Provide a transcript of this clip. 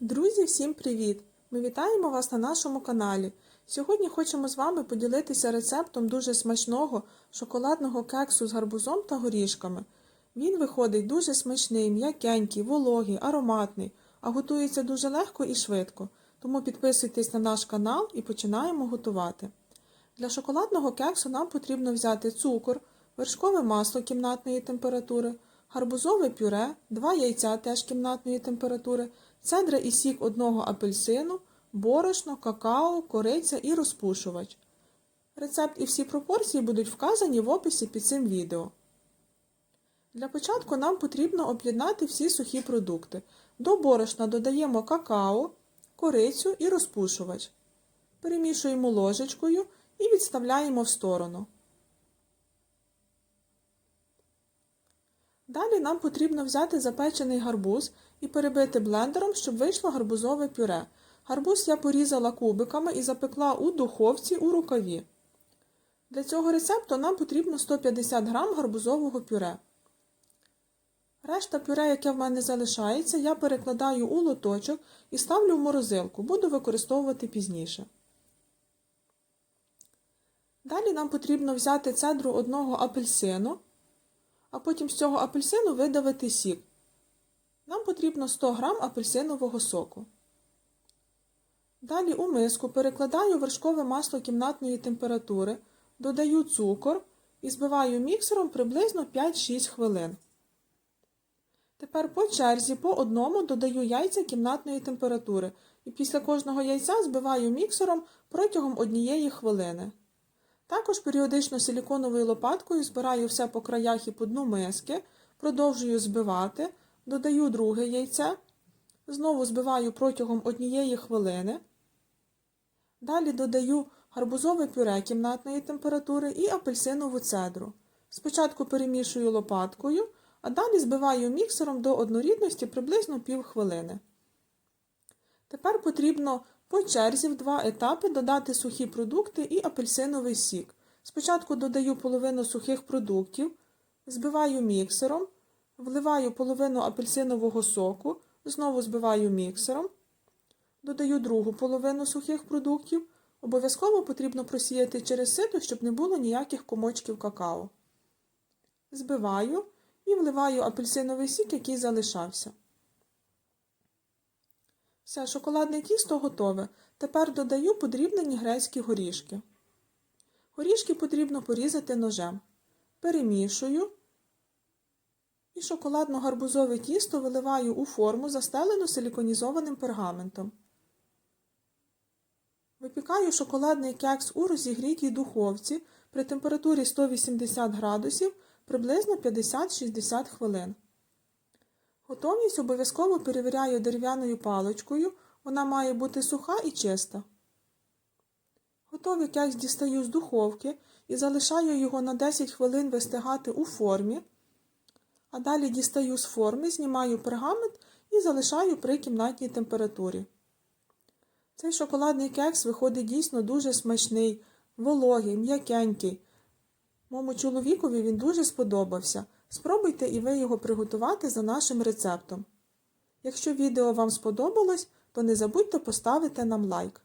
Друзі, всім привіт! Ми вітаємо вас на нашому каналі. Сьогодні хочемо з вами поділитися рецептом дуже смачного шоколадного кексу з гарбузом та горішками. Він виходить дуже смачний, м'якенький, вологий, ароматний, а готується дуже легко і швидко. Тому підписуйтесь на наш канал і починаємо готувати. Для шоколадного кексу нам потрібно взяти цукор, вершкове масло кімнатної температури, гарбузове пюре, 2 яйця теж кімнатної температури, цедра і сік одного апельсину, борошно, какао, кориця і розпушувач. Рецепт і всі пропорції будуть вказані в описі під цим відео. Для початку нам потрібно об'єднати всі сухі продукти. До борошна додаємо какао, корицю і розпушувач. Перемішуємо ложечкою і відставляємо в сторону. Далі нам потрібно взяти запечений гарбуз і перебити блендером, щоб вийшло гарбузове пюре. Гарбуз я порізала кубиками і запекла у духовці у рукаві. Для цього рецепту нам потрібно 150 г гарбузового пюре. Решта пюре, яке в мене залишається, я перекладаю у лоточок і ставлю в морозилку, буду використовувати пізніше. Далі нам потрібно взяти цедру одного апельсину, а потім з цього апельсину видавити сік. Нам потрібно 100 г апельсинового соку. Далі у миску перекладаю вершкове масло кімнатної температури, додаю цукор і збиваю міксером приблизно 5-6 хвилин. Тепер по черзі по одному додаю яйця кімнатної температури і після кожного яйця збиваю міксером протягом однієї хвилини. Також періодично силіконовою лопаткою збираю все по краях і по дну миски, продовжую збивати, додаю друге яйце, знову збиваю протягом однієї хвилини. Далі додаю гарбузове пюре кімнатної температури і апельсинову цедру. Спочатку перемішую лопаткою, а далі збиваю міксером до однорідності приблизно пів хвилини. Тепер потрібно по черзі в два етапи додати сухі продукти і апельсиновий сік. Спочатку додаю половину сухих продуктів, збиваю міксером, вливаю половину апельсинового соку, знову збиваю міксером, додаю другу половину сухих продуктів. Обов'язково потрібно просіяти через сито, щоб не було ніяких комочків какао. Збиваю і вливаю апельсиновий сік, який залишався. Все, шоколадне тісто готове. Тепер додаю подрібнені грецькі горішки. Горішки потрібно порізати ножем. Перемішую і шоколадно-гарбузове тісто виливаю у форму, застелену силіконізованим пергаментом. Випікаю шоколадний кекс у розігрітій духовці при температурі 180 градусів приблизно 50-60 хвилин. Готовність обов'язково перевіряю дерев'яною паличкою, вона має бути суха і чиста. Готовий кекс дістаю з духовки і залишаю його на 10 хвилин вистигати у формі, а далі дістаю з форми, знімаю пергамент і залишаю при кімнатній температурі. Цей шоколадний кекс виходить дійсно дуже смачний, вологий, м'якенький. Моєму чоловікові він дуже сподобався. Спробуйте і ви його приготувати за нашим рецептом. Якщо відео вам сподобалось, то не забудьте поставити нам лайк.